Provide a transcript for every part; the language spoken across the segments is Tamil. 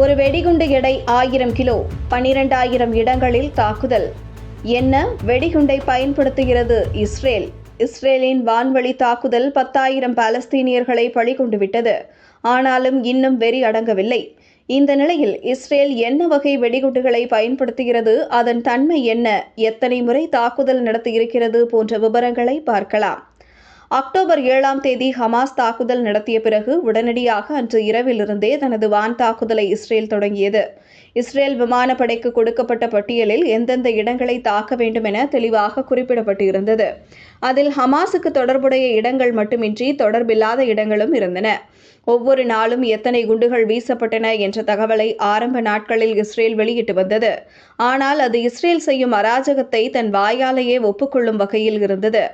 ஒரு வெடிகுண்டு எடை ஆயிரம் கிலோ பனிரெண்டாயிரம் இடங்களில் தாக்குதல். என்ன வெடிகுண்டை பயன்படுத்துகிறது இஸ்ரேல்? இஸ்ரேலின் வான்வழி தாக்குதல் பத்தாயிரம் பாலஸ்தீனியர்களை பழிகொண்டு விட்டது ஆனாலும் இன்னும் வெறி அடங்கவில்லை. இந்த நிலையில் இஸ்ரேல் என்ன வகை வெடிகுண்டுகளை பயன்படுத்துகிறது? அதன் தன்மை என்ன? எத்தனை முறை தாக்குதல் நடத்தியிருக்கிறது? போன்ற விவரங்களை பார்க்கலாம். அக்டோபர் ஏழாம் தேதி ஹமாஸ் தாக்குதல் நடத்திய பிறகு உடனடியாக அன்று இரவிலிருந்தே தனது வான் தாக்குதலை இஸ்ரேல் தொடங்கியது. இஸ்ரேல் விமானப்படைக்கு கொடுக்கப்பட்ட பட்டியலில் எந்தெந்த இடங்களை தாக்க வேண்டும் என தெளிவாக குறிப்பிடப்பட்டிருந்தது. அதில் ஹமாஸுக்கு தொடர்புடைய இடங்கள் மட்டுமின்றி தொடர்பில்லாத இடங்களும் இருந்தன. ஒவ்வொரு நாளும் எத்தனை குண்டுகள் வீசப்பட்டன என்ற தகவலை ஆரம்ப நாட்களில் இஸ்ரேல் வெளியிட்டு வந்தது. ஆனால் அது இஸ்ரேல் செய்யும் அராஜகத்தை தன் வாயாலேயே ஒப்புக்கொள்ளும் வகையில் இருந்தது.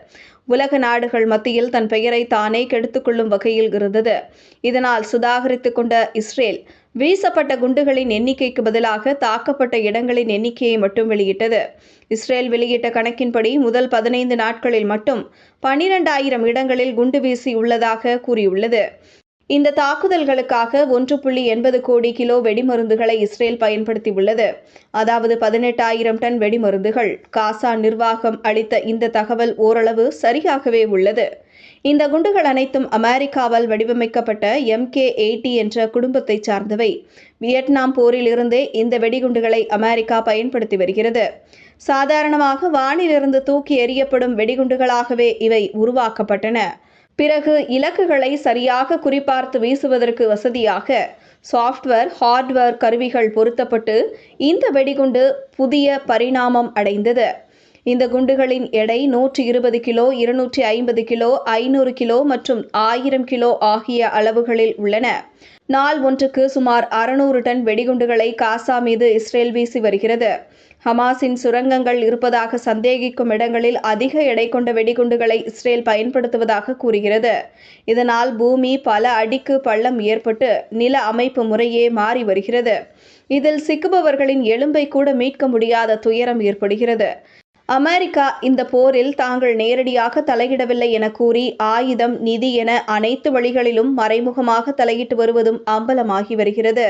உலக நாடுகள் மத்தியில் தன் பெயரை தானே கெடுத்துக்கொள்ளும் வகையில் இருந்தது. இதனால் சுதாகரித்துக் கொண்ட இஸ்ரேல் வீசப்பட்ட குண்டுகளின் எண்ணிக்கைக்கு பதிலாக தாக்கப்பட்ட இடங்களின் எண்ணிக்கையை மட்டும் வெளியிட்டது. இஸ்ரேல் வெளியிட்ட கணக்கின்படி முதல் பதினைந்து நாட்களில் மட்டும் பனிரெண்டாயிரம் இடங்களில் குண்டு வீசி உள்ளதாக கூறியுள்ளது. இந்த தாக்குதல்களுக்காக ஒன்று புள்ளி எண்பது கோடி கிலோ வெடிமருந்துகளை இஸ்ரேல் பயன்படுத்தியுள்ளது. அதாவது பதினெட்டாயிரம் டன் வெடிமருந்துகள். காசா நிர்வாகம் அளித்த இந்த தகவல் ஓரளவு சரியாகவே உள்ளது. இந்த குண்டுகள் அனைத்தும் அமெரிக்காவால் வடிவமைக்கப்பட்ட எம்கே எயிட்டி என்ற குடும்பத்தை சார்ந்தவை. வியட்நாம் போரில் இருந்தே இந்த வெடிகுண்டுகளை அமெரிக்கா பயன்படுத்தி வருகிறது. சாதாரணமாக வானிலிருந்து தூக்கி எறியப்படும் வெடிகுண்டுகளாகவே இவை உருவாக்கப்பட்டன. பிறகு இலக்குகளை சரியாக குறிபார்த்து வீசுவதற்கு வசதியாக சாஃப்ட்வேர் ஹார்ட்வேர் கருவிகள் பொருத்தப்பட்டு இந்த வெடிகுண்டு புதிய பரிணாமம் அடைந்தது. இந்த குண்டுகளின் எடை நூற்றி இருபது கிலோ இருநூற்றி ஐம்பது கிலோ ஐநூறு கிலோ மற்றும் ஆயிரம் கிலோ ஆகிய அளவுகளில் உள்ளன. நாள் ஒன்றுக்கு சுமார் அறுநூறு டன் வெடிகுண்டுகளை காசா மீது இஸ்ரேல் வீசி வருகிறது. ஹமாஸின் சுரங்கங்கள் இருப்பதாக சந்தேகிக்கும் இடங்களில் அதிக எடை கொண்ட வெடிகுண்டுகளை இஸ்ரேல் பயன்படுத்துவதாக கூறுகிறது. இதனால் பூமி பல அடிக்கு பள்ளம் ஏற்பட்டு நில அமைப்பு முறையே மாறி வருகிறது. இதில் சிக்குபவர்களின் எலும்பை கூட மீட்க முடியாத துயரம் ஏற்படுகிறது. அமெரிக்கா இந்த போரில் தாங்கள் நேரடியாக தலையிடவில்லை என கூறி ஆயுதம் நிதி என அனைத்து வழிகளிலும் மறைமுகமாக தலையிட்டு வருவதும் அம்பலமாகி வருகிறது.